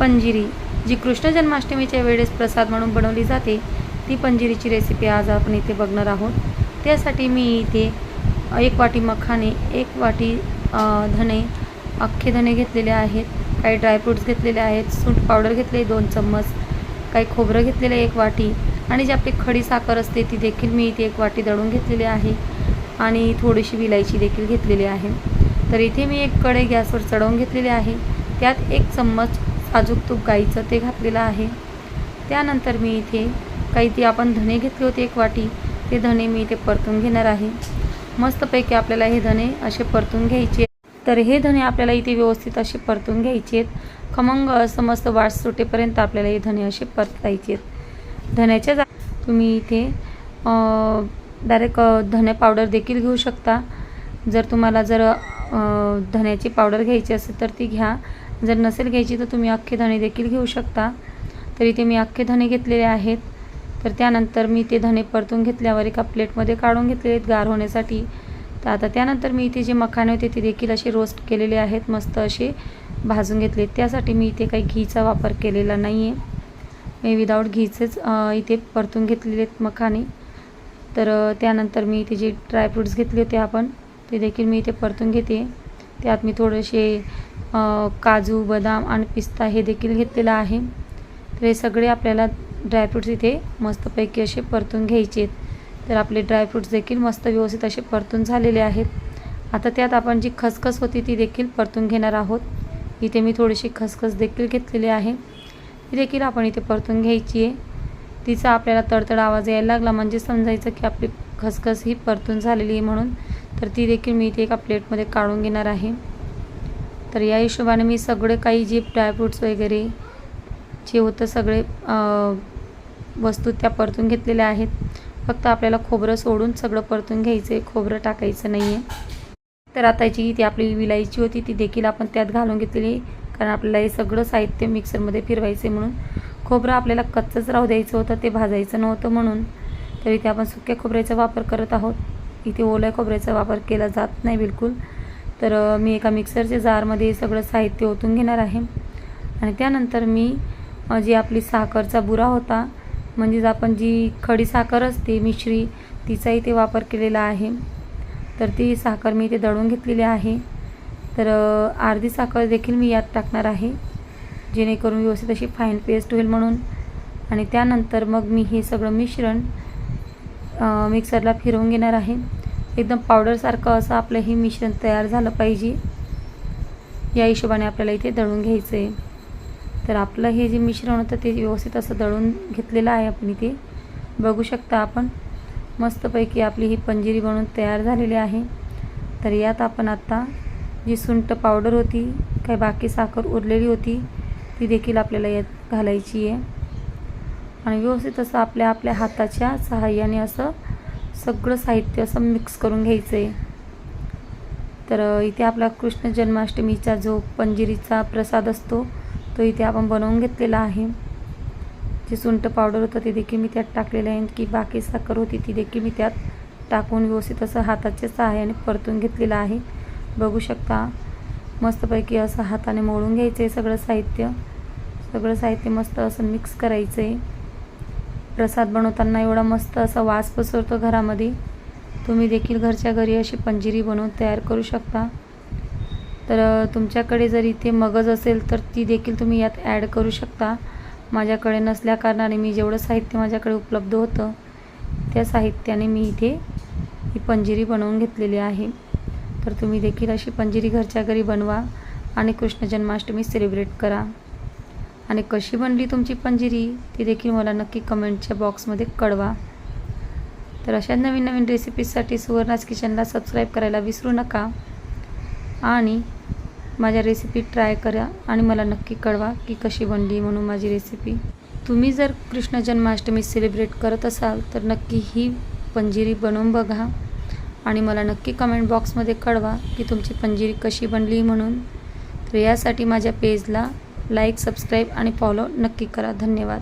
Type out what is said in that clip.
पंजिरी जी कृष्ण जन्माष्टमीच्या वेळेस प्रसाद म्हणून बनवली जाते ती पंजिरीची रेसिपी आज आपण इथे बघणार आहोत. त्यासाठी मी इथे एक वाटी मखाने एक वाटी धणे अख्खे धणे घेतलेले आहेत काही ड्रायफ्रूट्स घेतलेले आहेत सूट पावडर घेतले दोन चम्मच काही खोबरं घेतलेलं आहे एक वाटी आणि जी आपली खडी साखर असते ती देखील मी इथे एक वाटी दळून घेतलेली आहे आणि थोडीशी विलायची देखील घेतलेली आहे. तर इथे मी एक कढई गॅसवर चढवून घेतलेली आहे त्यात एक चम्मच साजूक तूप गाईचं ते घातलेलं आहे. त्यानंतर मी इथे काही ते आपण धणे घेतले होते एक वाटी. ते धणे मी इथे परतून घेणार आहे. मस्तपैकी आपल्याला हे धणे असे परतून घ्यायचे तर हे धणे आपल्याला इथे व्यवस्थित असे परतून घ्यायचे आहेत. खमंग असं मस्त वास सुटेपर्यंत आपल्याला हे धणे असे परतायचे आहेत. धण्याच्या जा तुम्ही इथे डायरेक्ट धणे पावडर देखील घेऊ शकता. जर तुम्हाला जर धण्याची पावडर घ्यायची असेल तर ती घ्या. जर नसेल घ्यायची तर तुम्ही अख्खे धणे देखील घेऊ शकता. तर इथे मी अख्खे धणे घेतलेले आहेत. तर त्यानंतर मी ते धणे परतून घेतल्यावर एका प्लेटमध्ये काढून घेतले आहेत गार होण्यासाठी. तर आता त्यानंतर मी इथे जे मखाने होते ते देखील असे रोस्ट केलेले आहेत. मस्त असे भाजून घेतले त्यासाठी मी इथे काही घीचा वापर केलेला नाही आहे मी विदाऊट घीचेच इथे परतून घेतलेले आहेत मखाने तर त्यानंतर मी इथे जे ड्रायफ्रूट्स घेतले होते आपण ते देखील मी इथे परतून घेते. त्यात मी थोडेसे काजू बदाम आणि पिस्ता हे देखील घेतलेलं आहे. तर हे सगळे आपल्याला ड्रायफ्रूट्स इथे मस्तपैकी असे परतून घ्यायचे आहेत. तर आपले ड्रायफ्रूट्स देखील मस्त व्यवस्थित असे परतून झालेले आहेत. आता त्यात आपण जी खसखस होती ती देखील परतून घेणार आहोत. इथे मी थोडीशी खसखस देखील घेतलेली आहे. ती देखील आपण इथे परतून घ्यायची आहे. तिचा आपल्याला तडतड आवाज यायला लागला म्हणजे समजायचं की आपली खसखस ही परतून झालेली आहे म्हणून. तर ती देखील मी इथे एका प्लेटमध्ये काढून घेणार आहे. तर या हिशोबाने मी सगळे काही जे ड्रायफ्रूट्स वगैरे जे होतं सगळे वस्तू त्या परतून घेतलेल्या आहेत. फक्त आपल्याला खोबरं सोडून सगळं परतून घ्यायचं आहे खोबरं टाकायचं नाही आहे तर आता जी ती आपली विलायची होती ती देखील आपण त्यात घालून घेतलेली कारण आपल्याला हे सगळं साहित्य मिक्सरमध्ये फिरवायचं आहे म्हणून. खोबरं आपल्याला कच्चंच राहू द्यायचं होतं ते भाजायचं नव्हतं म्हणून. तर इथे आपण सुक्या खोबऱ्याचा वापर करत आहोत. इथे ओल्या खोबऱ्याचा वापर केला जात नाही बिलकुल. तर मी एका मिक्सरच्या जारमध्ये सगळं साहित्य ओतून घेणार आहे. आणि त्यानंतर मी जी आपली साखरचा बुरा होता म्हणजेच आपण जी खडी साखर असते मिश्री तिचा इथे वापर केलेला आहे. तर ती साखर मी इथे दळून घेतलेली आहे. तर अर्धी साखर देखील मी यात टाकणार आहे. जेणेकरून व्यवस्थित अशी फाईन पेस्ट होईल म्हणून. आणि त्यानंतर मग मी हे सगळं मिश्रण मिक्सरला फिरवून घेणार आहे. एकदम पावडरसारखं असं आपलं हे मिश्रण तयार झालं पाहिजे. या हिशोबाने आपल्याला इथे दळून घ्यायचं आहे तर आपलं हे जे मिश्रण होतं ते व्यवस्थित असं दळून घेतलेलं आहे आपण इथे. बघू शकता आपण. मस्तपैकी आपली ही पंजिरी बनवून तयार झालेली आहे. तर यात आपण आत्ता जी सुंट पावडर होती काही बाकी साखर उरलेली होती ती देखील आपल्याला यात घालायची आहे. आणि व्यवस्थित असं आपल्या आपल्या हाताच्या सहाय्याने असं सगळं साहित्य असं मिक्स करून घ्यायचं आहे तर इथे आपला कृष्ण जन्माष्टमीचा जो पंजिरीचा प्रसाद असतो तो इथे आपण बनवून घेतलेला आहे. जे सुंठ पावडर होतं ते देखील मी त्यात टाकलेलं आहे की बाकी साखर होती ती देखील मी त्यात टाकून व्यवस्थित असं हाताच्या सहाय्याने परतून घेतलेलं आहे. बघू शकता मस्तपैकी असं हाताने मोडून घ्यायचं आहे सगळं साहित्य. सगळं साहित्य मस्त असं मिक्स करायचं आहे प्रसाद बनवताना एवढा मस्त असा वास पसरतो घरामध्ये. तुम्ही देखील घरच्या घरी अशी पंजिरी बनवून तयार करू शकता. तर तुमच्याकडे जर इथे मगज असेल तर ती देखील तुम्ही यात ॲड करू शकता. माझ्याकडे नसल्याकारणाने मी जेवढं साहित्य माझ्याकडे उपलब्ध होतं त्या साहित्याने मी इथे ही पंजिरी बनवून घेतलेली आहे. तर तुम्ही देखील अशी पंजिरी घरच्या घरी बनवा आणि कृष्ण जन्माष्टमी सेलिब्रेट करा. आणि कशी बनली तुमची पंजिरी ती देखील मला नक्की कमेंटच्या बॉक्समध्ये कळवा. तर अशा नवीन नवीन रेसिपीजसाठी सुवर्णाज किचनला सबस्क्राईब करायला विसरू नका. आणि माझ्या रेसिपी ट्राय करा आणि मला नक्की कळवा की कशी बनली म्हणून माझी रेसिपी. तुम्ही जर कृष्ण जन्माष्टमी सेलिब्रेट करत असाल तर नक्की ही पंजिरी बनवून बघा. आणि मला नक्की कमेंट बॉक्समध्ये कळवा की तुमची पंजिरी कशी बनली म्हणून. तर यासाठी माझ्या पेजला लाईक सबस्क्राईब आणि फॉलो नक्की करा. धन्यवाद.